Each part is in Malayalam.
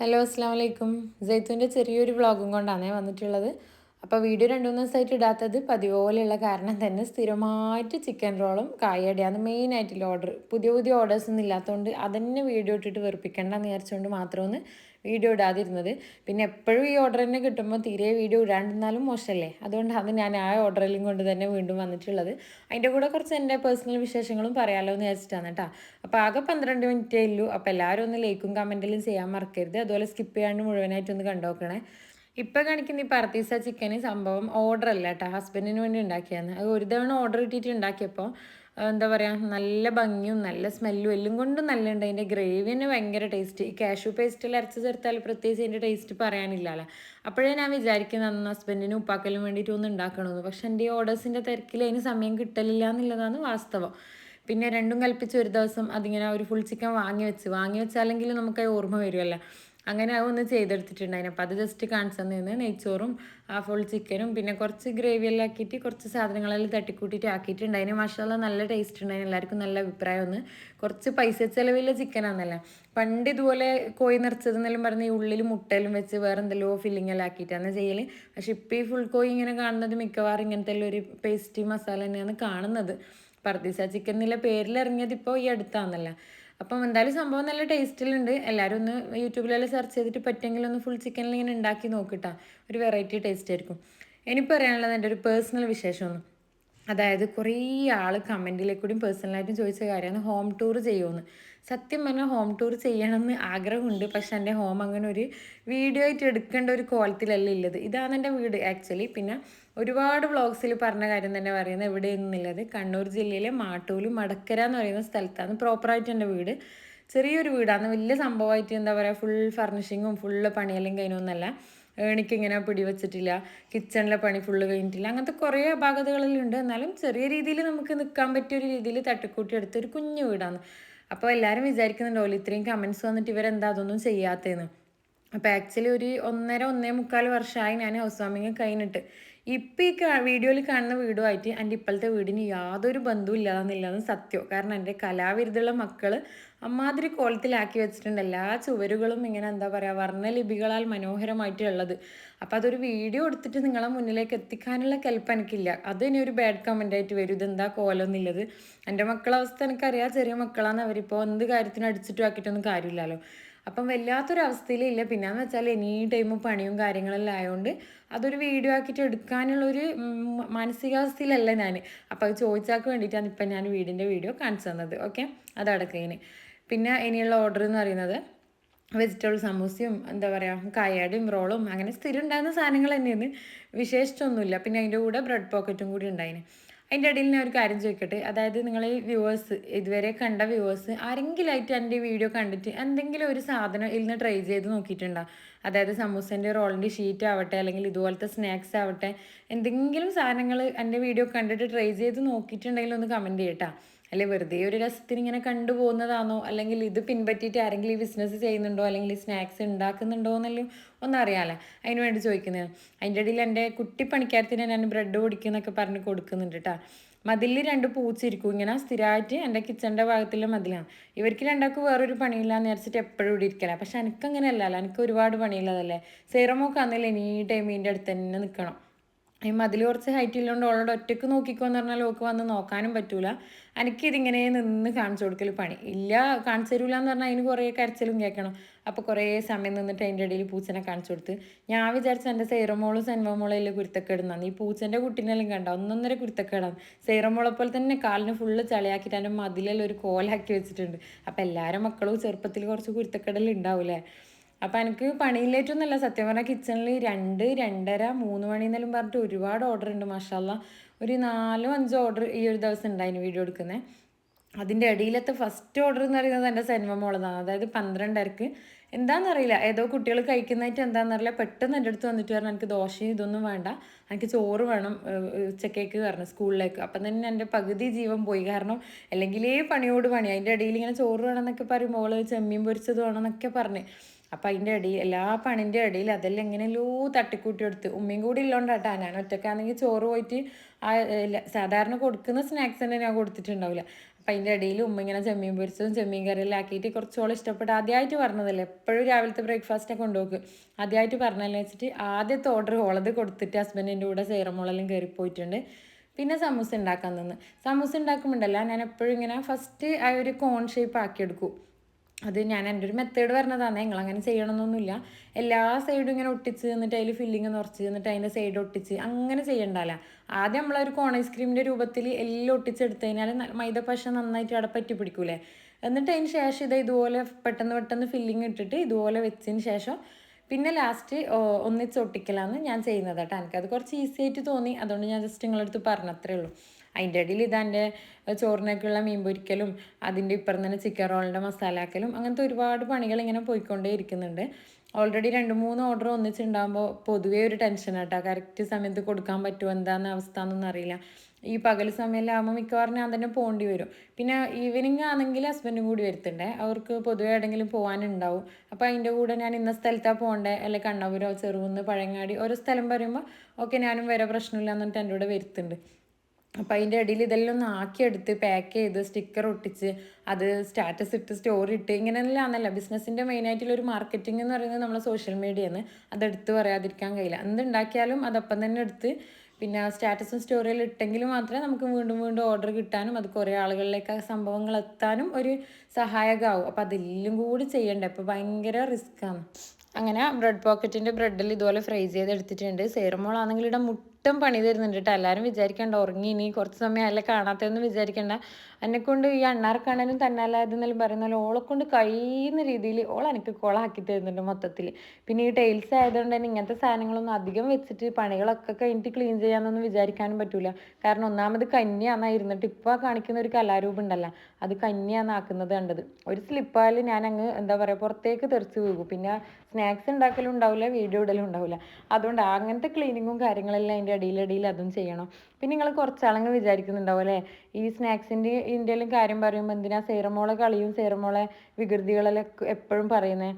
ഹലോ അസ്സാം വലൈക്കും ജയ്ത്തുവിന്റെ ചെറിയൊരു വ്ളോഗും കൊണ്ടാണ് ഞാൻ വന്നിട്ടുള്ളത്. അപ്പോൾ വീഡിയോ രണ്ട് മൂന്ന് ദിവസമായിട്ട് ഇടാത്തത് പതിപോലെയുള്ള കാരണം തന്നെ സ്ഥിരമായിട്ട് ചിക്കൻ റോളും കായടയാണ് മെയിനായിട്ടുള്ള ഓർഡർ പുതിയ പുതിയ ഓർഡേഴ്സ് ഒന്നും ഇല്ലാത്തതുകൊണ്ട് അതന്നെ വീഡിയോ ഇട്ടിട്ട് വെറുപ്പിക്കേണ്ടെന്ന് വിചാരിച്ചുകൊണ്ട് മാത്രമാണ് വീഡിയോ ഇടാതിരുന്നത്. പിന്നെ എപ്പോഴും ഈ ഓർഡർ തന്നെ കിട്ടുമ്പോൾ തീരെ വീഡിയോ ഇടാണ്ടിരുന്നാലും മോശമല്ലേ അതുകൊണ്ടാണ് ഞാൻ ആ ഓർഡറിലും കൊണ്ട് തന്നെ വീണ്ടും വന്നിട്ടുള്ളത്. അതിന്റെ കൂടെ കുറച്ച് എന്റെ പേഴ്സണൽ വിശേഷങ്ങളും പറയാമല്ലോ എന്ന് വിചാരിച്ചിട്ടാണ് കേട്ടോ. അപ്പോൾ ആകെ പന്ത്രണ്ട് മിനിറ്റേ ഉള്ളൂ. അപ്പോൾ എല്ലാവരും ഒന്ന് ലൈക്കും കമന്റിലും ചെയ്യാൻ മറക്കരുത്. അതുപോലെ സ്കിപ്പ് ചെയ്യാണ്ട് മുഴുവനായിട്ടൊന്ന് കണ്ടുനോക്കണേ. ഇപ്പം കാണിക്കുന്ന ഈ പർത്തീസ ചിക്കന് സംഭവം ഓർഡർ അല്ല കേട്ടോ. ഹസ്ബൻഡിന് വേണ്ടി ഉണ്ടാക്കിയാണ് അത് ഒരു തവണ ഓർഡർ ഇട്ടിട്ട് ഉണ്ടാക്കിയപ്പോൾ എന്താ പറയുക നല്ല ഭംഗിയും നല്ല സ്മെല്ലും എല്ലാം കൊണ്ടും നല്ല ഉണ്ട് അതിന്റെ ഗ്രേവി തന്നെ ഭയങ്കര ടേസ്റ്റ് ഈ കാഷു പേസ്റ്റിൽ അരച്ച് ചേർത്താൽ പ്രത്യേകിച്ച് അതിന്റെ ടേസ്റ്റ് പറയാനില്ലല്ലോ. അപ്പോഴേ ഞാൻ വിചാരിക്കുന്നത് അന്ന് ഹസ്ബൻഡിന് ഉപ്പാക്കലും വേണ്ടിയിട്ട് ഒന്ന് ഉണ്ടാക്കണമെന്ന് പക്ഷെ എന്റെ ഈ ഓർഡേഴ്സിന്റെ തിരക്കിൽ അതിന് സമയം കിട്ടലില്ല എന്നുള്ളതാണ് വാസ്തവം. പിന്നെ രണ്ടും കൽപ്പിച്ച് ഒരു ദിവസം അതിങ്ങനെ ഒരു ഫുൾ ചിക്കൻ വാങ്ങി വെച്ച്. വാങ്ങി വെച്ചാലെങ്കിലും നമുക്ക് ഓർമ്മ വരുമല്ലോ അങ്ങനെ ഒന്ന് ചെയ്തെടുത്തിട്ടുണ്ടായിരുന്നു അപ്പോൾ അത് ജസ്റ്റ് കാണിച്ചു തന്നിരുന്നു നെയ്ച്ചോറും ആ ഫുൾ ചിക്കനും പിന്നെ കുറച്ച് ഗ്രേവി എല്ലാം ആക്കിയിട്ട് കുറച്ച് സാധനങ്ങളെല്ലാം തട്ടിക്കൂട്ടിയിട്ട് ആക്കിയിട്ടുണ്ടായിരുന്നു മഷാല നല്ല ടേസ്റ്റ് ഉണ്ടായിരുന്നു എല്ലാവർക്കും നല്ല അഭിപ്രായം ഒന്ന്. കുറച്ച് പൈസ ചിലവില്ല ചിക്കനാണെന്നല്ല പണ്ട് ഇതുപോലെ കോഴി നിറച്ചതെന്നെല്ലാം പറഞ്ഞ് ഈ ഉള്ളിൽ മുട്ടയിലും വെച്ച് വേറെ എന്തെല്ലോ ഫില്ലിംഗ് എല്ലാം ആക്കിയിട്ടാണ് ചെയ്യൽ പക്ഷെ ഇപ്പോൾ ഈ ഫുൾ കോഴി ഇങ്ങനെ കാണുന്നത് മിക്കവാറും ഇങ്ങനത്തെ ഒരു പേസ്റ്റി മസാല തന്നെയാണ് കാണുന്നത്. പർദീസ ചിക്കൻ എന്നുള്ള പേരിലിറങ്ങിയത് ഇപ്പോൾ ഈ അടുത്താണെന്നല്ല അപ്പം എന്തായാലും സംഭവം നല്ല ടേസ്റ്റിലുണ്ട്. എല്ലാവരും ഒന്ന് യൂട്യൂബിലെല്ലാം സെർച്ച് ചെയ്തിട്ട് പറ്റുമെങ്കിൽ ഒന്ന് ഫുൾ ചിക്കനിൽ ഇങ്ങനെ ഉണ്ടാക്കി നോക്കിട്ടാ. ഒരു വെറൈറ്റി ടേസ്റ്റ് ആയിരിക്കും. ഇനി പറയാനുള്ളത് എന്റെ ഒരു പേഴ്സണൽ വിശേഷമൊന്നും അതായത് കുറേ ആൾ കമന്റിലേക്കൂടിയും പേഴ്സണലായിട്ടും ചോദിച്ച കാര്യമാണ് ഹോം ടൂർ ചെയ്യുമെന്ന് സത്യം പറഞ്ഞാൽ ഹോം ടൂർ ചെയ്യണമെന്ന് ആഗ്രഹമുണ്ട്. പക്ഷെ എന്റെ ഹോം അങ്ങനെ ഒരു വീഡിയോ ആയിട്ട് എടുക്കേണ്ട ഒരു കോലത്തിലല്ല ഉള്ളത്. ഇതാണ് എന്റെ വീട് ആക്ച്വലി പിന്നെ ഒരുപാട് വ്ളോഗ്സിൽ പറഞ്ഞ കാര്യം തന്നെ പറയുന്നത് എവിടെയെന്നുള്ളത് കണ്ണൂർ ജില്ലയിലെ മാട്ടൂൽ മടക്കര എന്ന് പറയുന്ന സ്ഥലത്താണ്. പ്രോപ്പറായിട്ട് എന്റെ വീട്. ചെറിയൊരു വീടാണ്. വലിയ സംഭവമായിട്ട് എന്താ പറയുക ഫുൾ ഫർണിഷിങ്ങും ഫുള്ള് പണിയെല്ലാം കഴിഞ്ഞൊന്നല്ല. പിടി വെച്ചിട്ടില്ല കിച്ചണിലെ പണി ഫുള്ള് കഴിഞ്ഞിട്ടില്ല. അങ്ങനത്തെ കുറേ അപാകതകളിലുണ്ട് എന്നാലും ചെറിയ രീതിയിൽ നമുക്ക് നിൽക്കാൻ പറ്റിയ ഒരു രീതിയിൽ തട്ടിക്കൂട്ടി എടുത്ത ഒരു കുഞ്ഞു വീടാണ്. അപ്പോൾ എല്ലാവരും വിചാരിക്കുന്നുണ്ടല്ലോ ഇത്രയും കമൻസ് വന്നിട്ട് ഇവരെന്താ അതൊന്നും ചെയ്യാത്തതെന്ന്. അപ്പോൾ ആക്ച്വലി ഒരു ഒന്നര ഒന്നേ മുക്കാൽ വർഷമായി ഞാൻ ഹൗസ് വാമിങ് കഴിഞ്ഞിട്ട് ഇപ്പം ഈ വീഡിയോയിൽ കാണുന്ന വീടുമായിട്ട് എന്റെ ഇപ്പോഴത്തെ വീടിന് യാതൊരു ബന്ധവും ഇല്ലാതെന്നില്ലാന്ന് സത്യം. കാരണം എന്റെ കലാവിരുദ്ധുള്ള മക്കൾ അമ്മാതിരി കോലത്തിലാക്കി വെച്ചിട്ടുണ്ട്. എല്ലാ ചുവരുകളും ഇങ്ങനെ എന്താ പറയുക വർണലിപികളാൽ മനോഹരമായിട്ടുള്ളത്. അപ്പം അതൊരു വീഡിയോ എടുത്തിട്ട് നിങ്ങളെ മുന്നിലേക്ക് എത്തിക്കാനുള്ള കെൽപ്പ് എനിക്കില്ല. അത് ഇനി ഒരു ബാഡ് കമന്റ് ആയിട്ട് വരും. ഇതെന്താ കോലം എന്നുള്ളത്? എന്റെ മക്കളവസ്ഥ എനിക്കറിയാം. ചെറിയ മക്കളാണ് അവരിപ്പോൾ എന്ത് കാര്യത്തിന് അടിച്ചിട്ടും ആക്കിയിട്ടൊന്നും കാര്യമില്ലല്ലോ. അപ്പം വല്ലാത്തൊരവസ്ഥയിലില്ല. പിന്നെയെന്ന് വെച്ചാൽ എനി ടൈമും പണിയും കാര്യങ്ങളെല്ലാം ആയതുകൊണ്ട് അതൊരു വീഡിയോ ആക്കിയിട്ട് എടുക്കാനുള്ളൊരു മാനസികാവസ്ഥയിലല്ല ഞാൻ അപ്പോൾ അത് ചോദിച്ചാൾക്ക് വേണ്ടിയിട്ടാണ് ഇപ്പം ഞാൻ വീടിന്റെ വീഡിയോ കാണിച്ചു തന്നത്. ഓക്കെ? അതടക്കതിന് പിന്നെ ഇനിയുള്ള ഓർഡർ എന്ന് പറയുന്നത് വെജിറ്റബിൾ സമൂസയും എന്താ പറയുക കായാടും റോളും അങ്ങനെ സ്ഥിരം ഉണ്ടാകുന്ന സാധനങ്ങൾ തന്നെയാണ്. വിശേഷിച്ചൊന്നുമില്ല. പിന്നെ അതിന്റെ കൂടെ ബ്രെഡ് പോക്കറ്റും കൂടി ഉണ്ടായിന്. അതിന്റെ ഇടയിൽ ഞാൻ ഒരു കാര്യം ചോദിക്കട്ടെ? അതായത് നിങ്ങൾ വ്യൂവേഴ്സ് ഇതുവരെ കണ്ട വ്യൂവേഴ്സ് ആരെങ്കിലായിട്ട് എന്റെ വീഡിയോ കണ്ടിട്ട് എന്തെങ്കിലും ഒരു സാധനം ഇതിൽ നിന്ന് ട്രൈ ചെയ്ത് നോക്കിയിട്ടുണ്ടോ? അതായത് സമൂസേന്റെ റോളിന്റെ ഷീറ്റ് ആവട്ടെ അല്ലെങ്കിൽ ഇതുപോലത്തെ സ്നാക്സ് ആവട്ടെ എന്തെങ്കിലും സാധനങ്ങൾ എന്റെ വീഡിയോ കണ്ടിട്ട് ട്രൈ ചെയ്ത് നോക്കിയിട്ടുണ്ടെങ്കിൽ ഒന്ന് കമന്റ് ചെയ്യട്ടാ. അല്ലെ വെറുതെ ഒരു രസത്തിന് ഇങ്ങനെ കണ്ടുപോകുന്നതാണോ അല്ലെങ്കിൽ ഇത് പിൻപറ്റിയിട്ട് ആരെങ്കിലും ഈ ബിസിനസ് ചെയ്യുന്നുണ്ടോ? അല്ലെങ്കിൽ ഈ സ്നാക്സ് ഉണ്ടാക്കുന്നുണ്ടോ എന്നല്ലേ ഒന്നറിയാമല്ലേ അതിന് വേണ്ടി ചോദിക്കുന്നത് അതിന്റെ ഇടയിൽ എന്റെ കുട്ടി പണിക്കാരത്തിന് ഞാൻ ബ്രെഡ് പൊടിക്കുന്നൊക്കെ പറഞ്ഞ് കൊടുക്കുന്നുണ്ട് കേട്ടോ മതിലിൽ രണ്ട് പൂച്ചിരിക്കും. ഇങ്ങനെ സ്ഥിരമായിട്ട് എന്റെ കിച്ചന്റെ ഭാഗത്തുള്ള മതിലാണ്. ഇവർക്ക് രണ്ടാൾക്ക് വേറൊരു പണിയില്ല എന്ന് വിചാരിച്ചിട്ട് എപ്പോഴും ഇവിടെ ഇരിക്കല. പക്ഷെ എനിക്കങ്ങനെയല്ലല്ലോ എനിക്ക് ഒരുപാട് പണിയുള്ളതല്ലേ. സേറമോക്കാന്നില്ല എനി ടൈം ഇതിന്റെ അടുത്ത് തന്നെ നിൽക്കണം ഈ മതിൽ കുറച്ച് ഹൈറ്റ് ഇല്ലാണ്ട് ഓളോട് ഒറ്റയ്ക്ക് നോക്കിക്കോന്ന് പറഞ്ഞാൽ ഓക്ക് വന്ന് നോക്കാനും പറ്റൂല. എനിക്കിതിങ്ങനെ നിന്ന് കാണിച്ചു കൊടുക്കൽ പണി. ഇല്ല കാണിച്ചു തരൂല എന്ന് പറഞ്ഞാൽ അതിന് കുറേ കരച്ചിലും കേൾക്കണം. അപ്പോൾ കുറേ സമയം നിന്നിട്ട് അതിന്റെ ഇടയിൽ പൂച്ചനെ കാണിച്ചു കൊടുത്ത്. ഞാൻ വിചാരിച്ച എന്റെ സൈറമോളും സെൻവമോളും എല്ലാം കുരുത്തക്കേടുന്നാണ് ഈ പൂച്ചന്റെ കുട്ടീനെല്ലാം കണ്ട. ഒന്നൊന്നര കുരുത്തക്കേടാണ് സൈറമോളെ പോലെ തന്നെ കാലിന് ഫുള്ള് ചളിയാക്കിയിട്ട് എന്റെ മതിലെല്ലാം ഒരു കോലാക്കി വെച്ചിട്ടുണ്ട്. അപ്പോൾ എല്ലാവരും മക്കളും ചെറുപ്പത്തിൽ കുറച്ച് കുരുത്തക്കേടെല്ലാം ഉണ്ടാവില്ലേ? അപ്പം എനിക്ക് പണിയിലേറ്റൊന്നുമല്ല സത്യം പറഞ്ഞാൽ കിച്ചണിൽ രണ്ട് രണ്ടര മൂന്ന് മണി എന്നെല്ലാം പറഞ്ഞിട്ട് ഒരുപാട് ഓർഡർ ഉണ്ട് മാഷാല്ല ഒരു നാലോ അഞ്ചോ ഓർഡർ ഈ ഒരു ദിവസം ഉണ്ടായിന് വീഡിയോ എടുക്കുന്നത് അതിന്റെ ഇടയിലത്തെ ഫസ്റ്റ് ഓർഡർ എന്ന് പറയുന്നത് എന്റെ സെൻമ മോളതാണ് അതായത് പന്ത്രണ്ടരക്ക്. എന്താണെന്നറിയില്ല ഏതോ കുട്ടികൾ കഴിക്കുന്നതായിട്ട് എന്താണെന്നറിയില്ല പെട്ടെന്ന് എന്റെ അടുത്ത് വന്നിട്ട് പറഞ്ഞു എനിക്ക് ദോശയും ഇതൊന്നും വേണ്ട. എനിക്ക് ചോറ് വേണം ഉച്ചക്കേക്ക് പറഞ്ഞു സ്കൂളിലേക്ക്. അപ്പം തന്നെ എന്റെ പകുതി ജീവൻ പോയി. കാരണം അല്ലെങ്കിലേ പണിയോട് പണി. അതിന്റെ ഇടയിൽ ഇങ്ങനെ ചോറ് വേണമെന്നൊക്കെ പറയുമ്പോൾ ചെമ്മീൻ പൊരിച്ചത് വേണമെന്നൊക്കെ പറഞ്ഞ്. അപ്പം അതിന്റെ ഇടയിൽ എല്ലാ പണിന്റെ ഇടയിൽ അതെല്ലാം ലൂ തട്ടിക്കൂട്ടി എടുത്ത്. ഉമ്മയും കൂടി ഇല്ലോണ്ടാട്ടാ ഞാൻ ഒറ്റക്കാണെങ്കിൽ ചോറ് പോയിട്ട് ആ സാധാരണ കൊടുക്കുന്ന സ്നാക്സ് തന്നെ ഞാൻ കൊടുത്തിട്ടുണ്ടാവില്ല. അപ്പം അതിന്റെ ഇടയിൽ ഉമ്മ ഇങ്ങനെ ചെമ്മീൻ പൊരിച്ചതും ചെമ്മീൻ കറിയെല്ലാം ആക്കിയിട്ട് കുറച്ചോളം ഇഷ്ടപ്പെട്ട് ആദ്യമായിട്ട് പറഞ്ഞതല്ലേ? എപ്പോഴും രാവിലത്തെ ബ്രേക്ക്ഫാസ്റ്റൊക്കെ കൊണ്ടുപോക്ക്. ആദ്യമായിട്ട് പറഞ്ഞല്ലേ വെച്ചിട്ട് ആദ്യത്തെ ഓർഡർ ഓളത് കൊടുത്തിട്ട് ഹസ്ബൻഡിന്റെ കൂടെ സേറമോളെല്ലാം കയറി പോയിട്ടുണ്ട്. പിന്നെ സമൂസ ഉണ്ടാക്കാൻ നിന്ന്. സമൂസ ഉണ്ടാക്കുമ്പോണ്ടല്ല ഞാൻ എപ്പോഴും ഇങ്ങനെ ഫസ്റ്റ് ആ ഒരു കോൺ ഷേപ്പ് ആക്കിയെടുക്കും അത് ഞാൻ എന്റെ ഒരു മെത്തേഡ് പറഞ്ഞതാണ് നിങ്ങൾ അങ്ങനെ ചെയ്യണമെന്നൊന്നുമില്ല എല്ലാ സൈഡും ഇങ്ങനെ ഒട്ടിച്ച് എന്നിട്ട് അതിൽ ഫില്ലിങ് നിറച്ച് എന്നിട്ട് അതിന്റെ സൈഡ് ഒട്ടിച്ച് അങ്ങനെ ചെയ്യണ്ടല്ല ആദ്യം നമ്മളൊരു കോൺ ഐസ്ക്രീമിന്റെ രൂപത്തിൽ എല്ലാം ഒട്ടിച്ചെടുത്ത് കഴിഞ്ഞാൽ മൈദ പശ നന്നായിട്ട് അവിടെ പറ്റി പിടിക്കൂലേ എന്നിട്ട് അതിന് ശേഷം ഇത് ഇതുപോലെ പെട്ടെന്ന് പെട്ടെന്ന് ഫില്ലിങ് ഇട്ടിട്ട് ഇതുപോലെ വെച്ചതിന് ശേഷം പിന്നെ ലാസ്റ്റ് ഒന്നിച്ച് ഒട്ടിക്കലാണ് ഞാൻ ചെയ്യുന്നത് കേട്ടോ എനിക്കത് കുറച്ച് ഈസി ആയിട്ട് തോന്നി. അതുകൊണ്ട് ഞാൻ ജസ്റ്റ് നിങ്ങളടുത്ത് പറഞ്ഞത്രേ ഉള്ളൂ. അതിന്റെ ഇടയിൽ ഇതാന്റെ ചോറിനൊക്കെയുള്ള മീൻ പൊരിക്കലും അതിന്റെ ഇപ്പുറം തന്നെ ചിക്കൻ റോളിന്റെ മസാലാക്കലും അങ്ങനത്തെ ഒരുപാട് പണികൾ ഇങ്ങനെ പോയിക്കൊണ്ടേ ഇരിക്കുന്നുണ്ട്. ഓൾറെഡി രണ്ട് മൂന്ന് ഓർഡർ ഒന്നിച്ചുണ്ടാകുമ്പോൾ പൊതുവേ ഒരു ടെൻഷൻ കേട്ടോ കറക്റ്റ് സമയത്ത് കൊടുക്കാൻ പറ്റുമോ? എന്താന്ന് അവസ്ഥ എന്നൊന്നും അറിയില്ല. ഈ പകൽ സമയമില്ലാകുമ്പോൾ മിക്കവാറും ഞാൻ തന്നെ പോകേണ്ടി വരും. പിന്നെ ഈവനിങ് ആണെങ്കിൽ ഹസ്ബൻഡും കൂടി വരുത്തണ്ടേ. അവർക്ക് പൊതുവെ എവിടെയെങ്കിലും പോകാനുണ്ടാവും അപ്പോൾ അതിന്റെ കൂടെ ഞാൻ ഇന്ന സ്ഥലത്താണ് പോകണ്ടേ അല്ലെ കണ്ണപുരോ ചെറുകുന്ന് പഴങ്ങാടി ഓരോ സ്ഥലം പറയുമ്പോൾ ഓക്കെ ഞാനും വരെ പ്രശ്നമില്ല എന്നിട്ട് എന്റെ കൂടെ വരുത്തുന്നുണ്ട് അപ്പം അതിന്റെ ഇടയിൽ ഇതെല്ലാം ഒന്ന് ആക്കിയെടുത്ത് പാക്ക് ചെയ്ത് സ്റ്റിക്കർ ഒട്ടിച്ച് അത് സ്റ്റാറ്റസ് ഇട്ട് സ്റ്റോറി ഇട്ട് ഇങ്ങനെയെല്ലാം ആണല്ല ബിസിനസ്സിന്റെ മെയിനായിട്ടുള്ള ഒരു മാർക്കറ്റിംഗ് എന്ന് പറയുന്നത് നമ്മളെ സോഷ്യൽ മീഡിയ ആണ് അതെടുത്ത് പറയാതിരിക്കാൻ കഴിയില്ല. എന്തുണ്ടാക്കിയാലും അതപ്പം തന്നെ എടുത്ത് പിന്നെ സ്റ്റാറ്റസും സ്റ്റോറിയിൽ ഇട്ടെങ്കിൽ മാത്രമേ നമുക്ക് വീണ്ടും വീണ്ടും ഓർഡർ കിട്ടാനും അത് കുറേ ആളുകളിലേക്ക് സംഭവങ്ങൾ എത്താനും ഒരു സഹായകമാവും അപ്പോൾ അതെല്ലാം കൂടി ചെയ്യണ്ടേ? അപ്പോൾ ഭയങ്കര റിസ്ക്കാണ് അങ്ങനെ ബ്രെഡ് പോക്കറ്റിന്റെ ബ്രെഡിൽ ഇതുപോലെ ഫ്രൈ ചെയ്ത് എടുത്തിട്ടുണ്ട്. സേറമോളാണെങ്കിൽ ഇവിടെ മുട്ടം പണി തരുന്നുണ്ട് കേട്ടോ. എല്ലാവരും വിചാരിക്കണ്ട ഉറങ്ങി ഇനി കുറച്ച് സമയം അല്ല കാണാത്തതെന്ന് വിചാരിക്കണ്ട. എന്നെക്കൊണ്ട് ഈ അണ്ണാർക്കണ്ണനും തന്നാലായതെന്നെല്ലാം പറയുന്ന പോലെ ഓളെ കൊണ്ട് കഴിയുന്ന രീതിയിൽ ഓൾ എനിക്ക് കോളാക്കി തരുന്നുണ്ട് മൊത്തത്തിൽ. പിന്നെ ഈ ടൈൽസ് ആയതുകൊണ്ട് തന്നെ ഇങ്ങനത്തെ സാധനങ്ങളൊന്നും അധികം വെച്ചിട്ട് പണികളൊക്കെ കഴിഞ്ഞിട്ട് ക്ലീൻ ചെയ്യാനൊന്നും വിചാരിക്കാനും പറ്റൂല. കാരണം ഒന്നാമത് കന്യാന്നാ ഇരുന്നിട്ട് ഇപ്പോൾ കാണിക്കുന്ന ഒരു കലാരൂപം ഉണ്ടല്ലോ. അത് കന്യാന്ന് ആക്കുന്നത് കണ്ടത്. ഒരു സ്ലിപ്പായാലും ഞാൻ അങ്ങ് എന്താ പറയുക പുറത്തേക്ക് തെറിച്ച് പോകും പിന്നെ സ്നാക്സ് ഉണ്ടാക്കലും ഉണ്ടാവില്ല വീഡിയോ ഇടലും ഉണ്ടാവില്ല. അതുകൊണ്ട് അങ്ങനത്തെ ക്ലീനിങ്ങും കാര്യങ്ങളെല്ലാം അതിന്റെ ഇടയിലിടയിൽ അതും ചെയ്യണം. പിന്നെ നിങ്ങൾ കുറച്ചാളങ്ങ് വിചാരിക്കുന്നുണ്ടാവും അല്ലേ? ഈ സ്നാക്സിന്റെ ഇന്ത്യയിലും കാര്യം പറയുമ്പോൾ എന്തിനാ സേറമോളെ കളിയും സേറമോളെ വികൃതികളെല്ലാം എപ്പോഴും പറയുന്നത്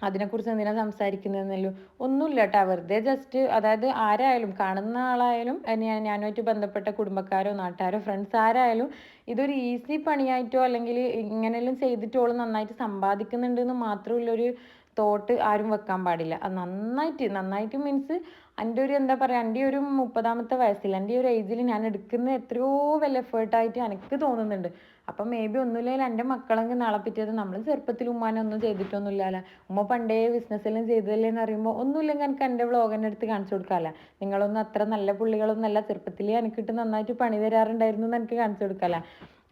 അതിനെക്കുറിച്ച് എന്തിനാ സംസാരിക്കുന്നതെന്നല്ലോ ഒന്നുമില്ല കേട്ടോ വെറുതെ ജസ്റ്റ് അതായത് ആരായാലും കാണുന്ന ആളായാലും ഞാൻ ഞാനുമായിട്ട് ബന്ധപ്പെട്ട കുടുംബക്കാരോ നാട്ടുകാരോ ഫ്രണ്ട്സ് ആരായാലും ഇതൊരു ഈസി പണിയായിട്ടോ അല്ലെങ്കിൽ ഇങ്ങനെയെല്ലാം ചെയ്തിട്ടോളും നന്നായിട്ട് സമ്പാദിക്കുന്നുണ്ടെന്ന് മാത്രമുള്ളൊരു തോട്ട് ആരും വെക്കാൻ പാടില്ല. അത് നന്നായിട്ട് നന്നായിട്ട് മീൻസ് എന്റെ ഒരു എന്താ പറയുക എന്റെ ഒരു മുപ്പതാമത്തെ വയസ്സിൽ എന്റെ ഒരു ഏജിൽ ഞാൻ എടുക്കുന്ന എത്രയോ വെൽ എഫേർട്ടായിട്ട് എനിക്ക് തോന്നുന്നുണ്ട്. അപ്പം മേ ബി ഒന്നുമില്ലെങ്കിൽ എന്റെ മക്കളെങ്കിൽ നാളെ പിറ്റേത് നമ്മൾ ചെറുപ്പത്തിൽ ഉമ്മാനെ ഒന്നും ചെയ്തിട്ടൊന്നുമില്ലല്ലോ ഉമ്മ പണ്ടേ ബിസിനസ്സെല്ലാം ചെയ്തതല്ലേ എന്ന് പറയുമ്പോൾ ഒന്നുമില്ലെങ്കിൽ എനിക്ക് എന്റെ വ്ളോഗിന്റെ അടുത്ത് കാണിച്ചു കൊടുക്കാമല്ലോ നിങ്ങളൊന്നും അത്ര നല്ല പുള്ളികളൊന്നുമല്ല ചെറുപ്പത്തിലേ എനിക്കിട്ട് നന്നായിട്ട് പണി തരാറുണ്ടായിരുന്നു എന്ന് എനിക്ക് കാണിച്ചു കൊടുക്കാമല്ലോ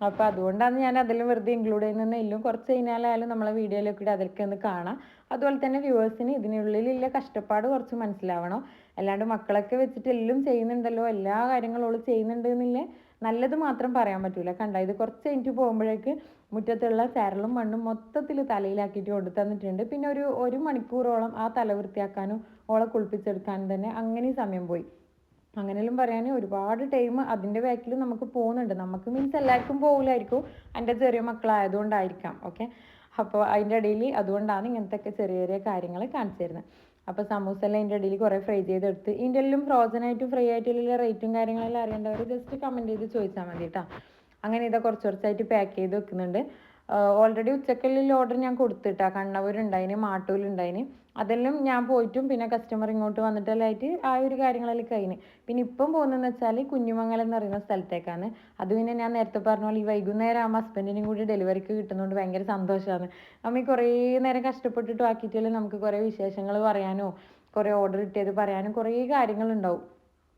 അപ്പോൾ അതുകൊണ്ടാണ് ഞാൻ അതിൽ വെറുതെ ഇൻക്ലൂഡ് ചെയ്യുന്നത്. എല്ലാം കുറച്ച് കഴിഞ്ഞാലായാലും നമ്മളെ വീഡിയോയിലൊക്കെ ഇട്ട് അതൊക്കെ ഒന്ന് കാണാം. അതുപോലെ തന്നെ വ്യൂവേഴ്സിന് ഇതിനുള്ളിലുള്ള കഷ്ടപ്പാട് കുറച്ച് മനസ്സിലാവണം. അല്ലാണ്ട് മക്കളൊക്കെ വെച്ചിട്ട് എല്ലാം ചെയ്യുന്നുണ്ടല്ലോ എല്ലാ കാര്യങ്ങളും ഓൾ ചെയ്യുന്നുണ്ട് എന്നില്ലേ? നല്ലത് മാത്രം പറയാൻ പറ്റൂല. കണ്ട? ഇത് കുറച്ച് കഴിഞ്ഞിട്ട് പോകുമ്പോഴേക്ക് മുറ്റത്തുള്ള ചരലും മണ്ണും മൊത്തത്തിൽ തലയിലാക്കിയിട്ട് കൊണ്ടു തന്നിട്ടുണ്ട്. പിന്നെ ഒരു ഒരു മണിക്കൂറോളം ആ തല വൃത്തിയാക്കാനും ഓളെ കുളിപ്പിച്ചെടുക്കാനും തന്നെ അങ്ങനെ സമയം പോയി. അങ്ങനെയെല്ലാം പറയാൻ ഒരുപാട് ടൈം അതിന്റെ ബാക്കിൽ നമുക്ക് പോകുന്നുണ്ട്. നമുക്ക് മീൻസ് എല്ലാവർക്കും പോകില്ലായിരിക്കും. എന്റെ ചെറിയ മക്കളായതുകൊണ്ടായിരിക്കാം. ഓക്കെ അപ്പോൾ അതിന്റെ ഇടയിൽ അതുകൊണ്ടാണ് ഇങ്ങനത്തെ ചെറിയ ചെറിയ കാര്യങ്ങൾ കാണിച്ചു തരുന്നത് അപ്പോൾ സമൂസ എല്ലാം ഇതിന്റെ ഇടയിൽ കുറേ ഫ്രൈ ചെയ്തെടുത്ത് ഇതിന്റെ എല്ലാം ഫ്രോസൺ ആയിട്ടും ഫ്രൈ ആയിട്ടുള്ള റേറ്റും കാര്യങ്ങളെല്ലാം അറിയേണ്ടവർ ജസ്റ്റ് കമന്റ് ചെയ്ത് ചോദിച്ചാൽ മതി കേട്ടോ അങ്ങനെ ഇതാ കുറച്ച് കുറച്ചായിട്ട് പാക്ക് ചെയ്ത് വെക്കുന്നുണ്ട്. ഓൾറെഡി ഉച്ചക്കല്ലിൽ ഓർഡർ ഞാൻ കൊടുത്തിട്ടാ കണ്ണവരുണ്ടായിന് മാട്ടൂലുണ്ടായിന്. അതെല്ലാം ഞാൻ പോയിട്ടും പിന്നെ കസ്റ്റമർ ഇങ്ങോട്ട് വന്നിട്ടെല്ലാമായിട്ട് ആ ഒരു കാര്യങ്ങളെല്ലാം കഴിഞ്ഞ്. പിന്നെ ഇപ്പം പോകുന്നതെന്ന് വെച്ചാൽ കുഞ്ഞുമംഗലം എന്ന് പറയുന്ന സ്ഥലത്തേക്കാണ്. അത് പിന്നെ ഞാൻ നേരത്തെ പറഞ്ഞ പോലെ ഈ വൈകുന്നേരം ആകുമ്പോൾ ഹസ്ബൻഡിനും കൂടി ഡെലിവറിക്ക് കിട്ടുന്നതുകൊണ്ട് ഭയങ്കര സന്തോഷമാണ് അമ്മ കുറേ നേരം കഷ്ടപ്പെട്ടിട്ട് ആക്കിയിട്ടില്ല നമുക്ക് കുറേ വിശേഷങ്ങൾ പറയാനോ കുറേ ഓർഡർ കിട്ടിയത് പറയാനും കുറേ കാര്യങ്ങളുണ്ടാവും.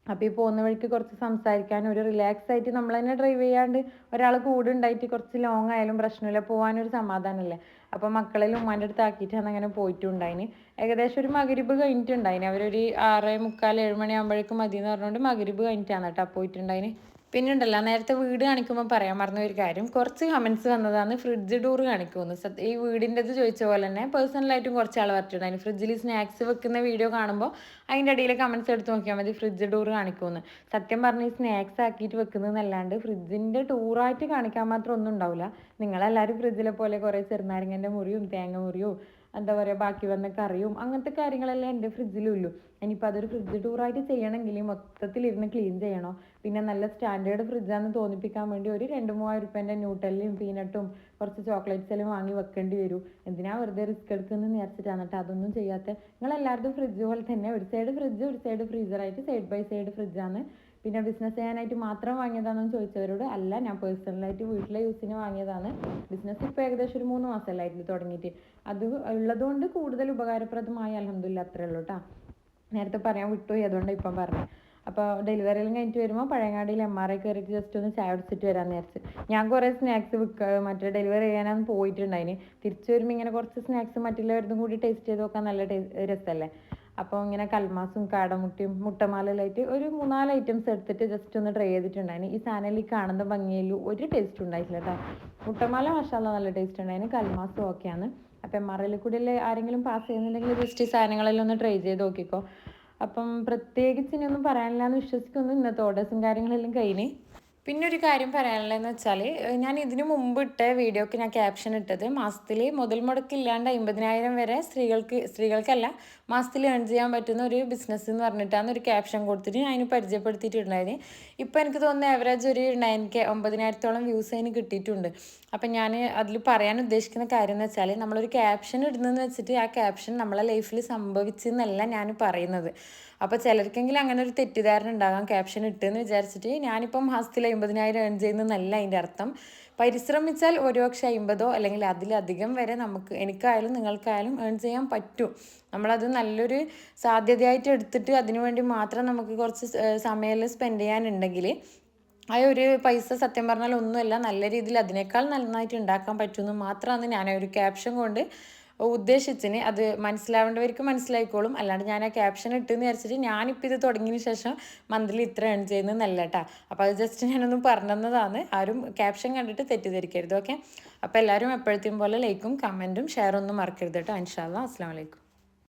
അപ്പോൾ ഈ പോകുന്ന വഴിക്ക് കുറച്ച് സംസാരിക്കാനും ഒരു റിലാക്സ് ആയിട്ട് നമ്മൾ തന്നെ ഡ്രൈവ് ചെയ്യാണ്ട് ഒരാൾ കൂടെ ഉണ്ടായിട്ട് കുറച്ച് ലോങ് ആയാലും പ്രശ്നമില്ല പോകാനൊരു സമാധാനമല്ലേ. അപ്പോൾ മക്കളെല്ലാം ഉമ്മാന്റെ അടുത്ത് ആക്കിയിട്ടാണ് അങ്ങനെ പോയിട്ടുണ്ടായിന്. ഏകദേശം ഒരു മകരിബ് കഴിഞ്ഞിട്ടുണ്ടായിന്. അവരൊരു ആറ് മുക്കാൽ ഏഴ് മണിയാകുമ്പോഴേക്കും മതി എന്ന് പറഞ്ഞുകൊണ്ട് മകരിബ് കഴിഞ്ഞിട്ടാണ് കേട്ടോ പോയിട്ടുണ്ടായിന്. പിന്നെ നേരത്തെ വീട് കാണിക്കുമ്പോൾ പറയാൻ മറന്ന ഒരു കാര്യം. കുറച്ച് കമൻസ് വന്നതാണ് ഫ്രിഡ്ജ് ഡോർ കാണിക്കുമെന്ന് ഈ വീടിന്റെത് ചോദിച്ച പോലെ തന്നെ പേഴ്സണലായിട്ടും കുറച്ച് ആൾ പറഞ്ഞിട്ടുണ്ടായിരുന്നു ഫ്രിഡ്ജിൽ സ്നാക്സ് വെക്കുന്ന വീഡിയോ കാണുമ്പോൾ അതിന്റെ ഇടയിൽ കമൻസ് എടുത്ത് നോക്കിയാൽ മതി ഫ്രിഡ്ജ് ഡോർ കാണിക്കുമെന്ന് സത്യം പറഞ്ഞ് ഈ സ്നാക്സ് ആക്കിയിട്ട് വെക്കുന്നതെന്നല്ലാണ്ട് ഫ്രിഡ്ജിന്റെ ടൂറായിട്ട് കാണിക്കാൻ മാത്രം ഒന്നും ഉണ്ടാവില്ല നിങ്ങളെല്ലാവരും ഫ്രിഡ്ജിലെ പോലെ കുറേ ചെറുനാരങ്ങന്റെ മുറിയും തേങ്ങ മുറിയും എന്താ പറയുക ബാക്കി വന്ന കറിയും അങ്ങനത്തെ കാര്യങ്ങളെല്ലാം എന്റെ ഫ്രിഡ്ജിലുള്ളൂ ഇനിയിപ്പോൾ അതൊരു ഫ്രിഡ്ജ് ടൂറായിട്ട് ചെയ്യണമെങ്കിൽ മൊത്തത്തിലിരുന്ന് ക്ലീൻ ചെയ്യണോ? പിന്നെ നല്ല സ്റ്റാൻഡേർഡ് ഫ്രിഡ്ജാന്ന് തോന്നിപ്പിക്കാൻ വേണ്ടി ഒരു രണ്ട് മൂവായിരം റുപ്യേന്റെ ന്യൂട്ടല്ലിയും പീനട്ടും കുറച്ച് ചോക്ലേറ്റ്സ് എല്ലാം വാങ്ങി വെക്കേണ്ടി വരും. എന്തിനാ വെറുതെ റിസ്ക് എടുക്കുന്നു വിചാരിച്ചിട്ടാണ് കേട്ടോ അതൊന്നും ചെയ്യാത്ത നിങ്ങളെല്ലാവരും ഫ്രിഡ്ജ് പോലെ തന്നെ ഒരു സൈഡ് ഫ്രിഡ്ജ് ഒരു സൈഡ് ഫ്രീസറായിട്ട് സൈഡ് ബൈ സൈഡ് ഫ്രിഡ്ജാണ് പിന്നെ ബിസിനസ് ചെയ്യാനായിട്ട് മാത്രം വാങ്ങിയതാണെന്ന് ചോദിച്ചവരോട് അല്ല ഞാൻ പേഴ്സണലായിട്ട് വീട്ടിലെ യൂസിന് വാങ്ങിയതാണ്. ബിസിനസ് ഇപ്പോൾ ഏകദേശം ഒരു മൂന്ന് മാസമല്ലായിരുന്നു തുടങ്ങിയിട്ട്. അത് ഉള്ളതുകൊണ്ട് കൂടുതൽ ഉപകാരപ്രദമായി അലഹമില്ല അത്രേ ഉള്ളൂ കേട്ടോ നേരത്തെ പറയാൻ വിട്ടുപോയി അതുകൊണ്ട് ഇപ്പം പറഞ്ഞു. അപ്പോൾ ഡെലിവറിയെല്ലാം കഴിഞ്ഞിട്ട് വരുമ്പോൾ പഴയങ്ങാടിയിൽ എം ആർ ഐ കയറിയിട്ട് ജസ്റ്റ് ഒന്ന് ചായ കുടിച്ചിട്ട് വരാൻ വിചാരിച്ച്. ഞാൻ കുറേ സ്നാക്സ് വിൽക്കുക മറ്റേ ഡെലിവറി ചെയ്യാനാണ് പോയിട്ടുണ്ടായിന്. തിരിച്ചു വരുമ്പോൾ ഇങ്ങനെ കുറച്ച് സ്നാക്സ് മറ്റുള്ളവരതും കൂടി ടേസ്റ്റ് ചെയ്ത് നോക്കാൻ നല്ല രസമല്ലേ അപ്പോൾ ഇങ്ങനെ കൽമാസും കാടമുട്ടിയും മുട്ടമാലയിലായിട്ട് ഒരു മൂന്നാൽ ഐറ്റംസ് എടുത്തിട്ട് ജസ്റ്റ് ഒന്ന് ട്രൈ ചെയ്തിട്ടുണ്ടായിന്. ഈ സാധനം ഈ കാണുന്ന ഭംഗിയിൽ ഒരു ടേസ്റ്റ് ഉണ്ടായിട്ടില്ല കേട്ടോ മുട്ടമാല മസാല നല്ല ടേസ്റ്റ് ഉണ്ടായിന്. കൽമാസും ഓക്കെയാണ് അപ്പം എം ആർ കൂടി ആരെങ്കിലും പാസ് ചെയ്യുന്നുണ്ടെങ്കിൽ ജസ്റ്റ് ഈ സാധനങ്ങളെല്ലാം ഒന്ന് ട്രൈ ചെയ്ത് നോക്കിക്കോ. അപ്പം പ്രത്യേകിച്ച് ഇനിയൊന്നും പറയാനില്ല എന്ന് വിശ്വസിക്കുന്നു. ഇന്നത്തെ ഓർഡേഴ്സും കാര്യങ്ങളെല്ലാം കഴിഞ്ഞ്. പിന്നെ ഒരു കാര്യം പറയാനുള്ളതെന്ന് വെച്ചാൽ ഞാൻ ഇതിനു മുമ്പ് ഇട്ട വീഡിയോക്ക് ഞാൻ ക്യാപ്ഷൻ ഇട്ടത് മാസത്തിൽ മുതൽ മുടക്കില്ലാണ്ട് അമ്പതിനായിരം വരെ സ്ത്രീകൾക്ക് സ്ത്രീകൾക്കല്ല മാസത്തിൽ ഏൺ ചെയ്യാൻ പറ്റുന്ന ഒരു ബിസിനസ് എന്ന് പറഞ്ഞിട്ടാണ് ഒരു ക്യാപ്ഷൻ കൊടുത്തിട്ട് ഞാൻ അതിന് പരിചയപ്പെടുത്തിയിട്ടുണ്ടായിരുന്നു. ഇപ്പോൾ എനിക്ക് തോന്നുന്നു ആവറേജ് ഒരു നയൻ കെ ഒമ്പതിനായിരത്തോളം വ്യൂസ് അതിന് കിട്ടിയിട്ടുണ്ട്. അപ്പം ഞാൻ അതിൽ പറയാൻ ഉദ്ദേശിക്കുന്ന കാര്യം എന്ന് വെച്ചാൽ നമ്മളൊരു ക്യാപ്ഷൻ ഇടുന്നതെന്ന് വെച്ചിട്ട് ആ ക്യാപ്ഷൻ നമ്മളെ ലൈഫിൽ സംഭവിച്ചെന്നല്ല ഞാൻ പറയുന്നത്. അപ്പോൾ ചിലർക്കെങ്കിലും അങ്ങനെ ഒരു തെറ്റിദ്ധാരണ ഉണ്ടാകാം ക്യാപ്ഷൻ ഇട്ടെന്ന് വിചാരിച്ചിട്ട് ഞാനിപ്പം മാസത്തിൽ അമ്പതിനായിരം ഏൺ ചെയ്യുന്നതെന്നല്ല അതിന്റെ അർത്ഥം. പരിശ്രമിച്ചാൽ ഒരുപക്ഷെ അമ്പതോ അല്ലെങ്കിൽ അതിലധികം വരെ നമുക്ക് എനിക്കായാലും നിങ്ങൾക്കായാലും ഏൺ ചെയ്യാൻ പറ്റും. നമ്മളത് നല്ലൊരു സാധ്യതയായിട്ട് എടുത്തിട്ട് അതിനുവേണ്ടി മാത്രം നമുക്ക് കുറച്ച് സമയം സ്പെൻഡ് ചെയ്യാനുണ്ടെങ്കിൽ ആ ഒരു പൈസ സത്യം പറഞ്ഞാൽ ഒന്നുമല്ല നല്ല രീതിയിൽ അതിനേക്കാൾ നന്നായിട്ട് ഉണ്ടാക്കാൻ പറ്റുമെന്ന് മാത്രമാണ് ഞാൻ ഒരു ക്യാപ്ഷൻ കൊണ്ട് ഉദ്ദേശിച്ചിന് അത് മനസ്സിലാവേണ്ടവർക്ക് മനസ്സിലായിക്കോളും. അല്ലാണ്ട് ഞാൻ ആ ക്യാപ്ഷൻ ഇട്ടെന്ന് വിചാരിച്ചിട്ട് ഞാനിപ്പോൾ ഇത് തുടങ്ങിയതിന് ശേഷം മന്ത്ലി ഇത്ര ഏൺ ചെയ്യുന്നതല്ല കേട്ടോ അപ്പോൾ അത് ജസ്റ്റ് ഞാനൊന്ന് പറഞ്ഞതാണ് ആരും ക്യാപ്ഷൻ കണ്ടിട്ട് തെറ്റിദ്ധരിക്കരുത് ഓക്കെ അപ്പോൾ എല്ലാവരും എപ്പോഴത്തെയും പോലെ ലൈക്കും കമന്റും ഷെയറൊന്നും മറക്കരുത് കേട്ടോ ഇൻഷാല്ലാ അസ്സാം വലൈക്കും